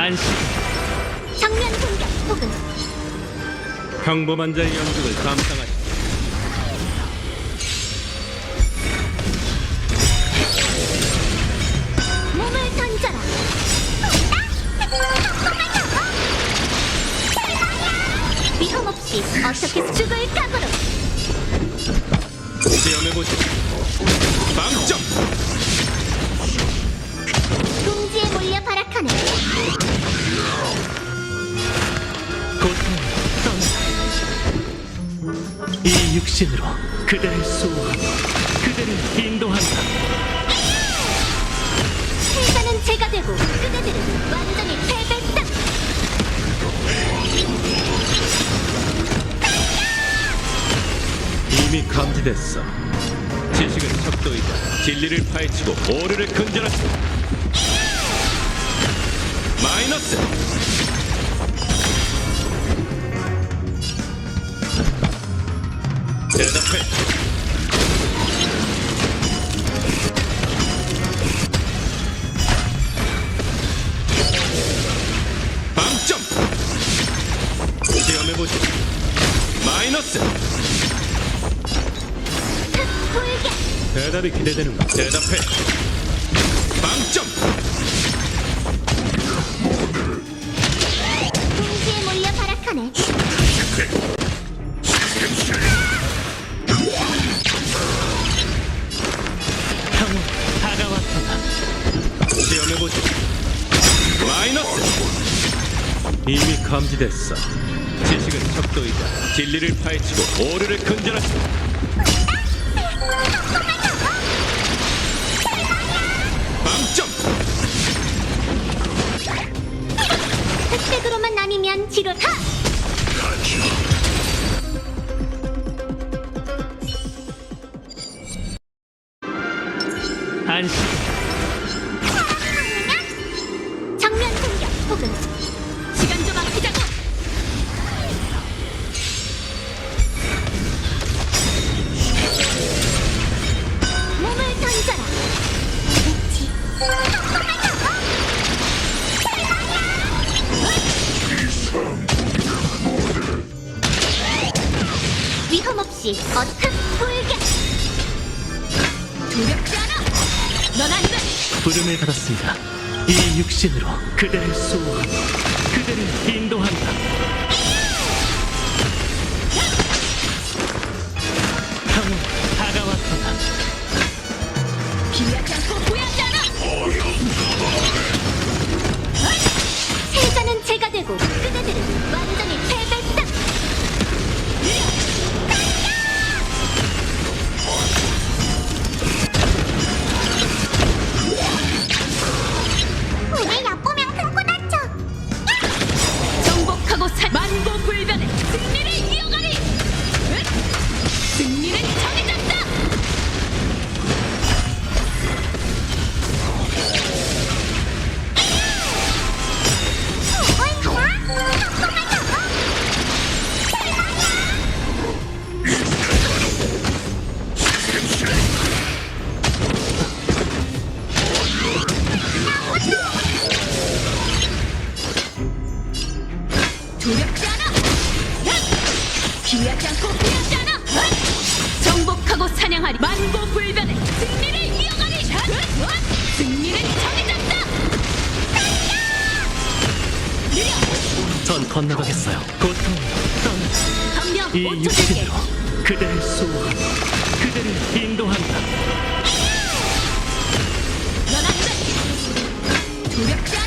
안식. 정면 공격 혹은 평범한 자의 영광을 감상하시 몸을 던져라. 위험 없이 어떻게 죽을 각오로 이 육신으로 그대를 수호하고 그대를 인도한다. 승자는 제가 되고 그대들은 완전히 패배다. 이미 감지됐어. 지식은 척도이다 진리를 파헤치고 오류를 근절하시 마이너스 대답해 빵점 시험해보시 마이너스 대답이 기대되는가? 대답해. 빵점. 이미 감지됐어. 지식은 척도이다. 진리를 파헤치고 오류를 근절하시. 빵점. 흑색으로만 나뉘면 지루타. 안식. 위험 없이 어택 불게. 두렵지 않아. 넌안 돼. 부름을 받았습니다. 이 육신으로 그대를 수호하고 그대를 인도한다. 기하지 않고 피하지 않아! 정복하고 사냥하리 만고불변의 승리를 이어가리! 헛! 승리는 정해졌다! 전 건너가겠어요. 고통, 땀, 덤벼! 이 육신으로 그대를 수호하며 그대를 인도한다. 연합전! 조력자!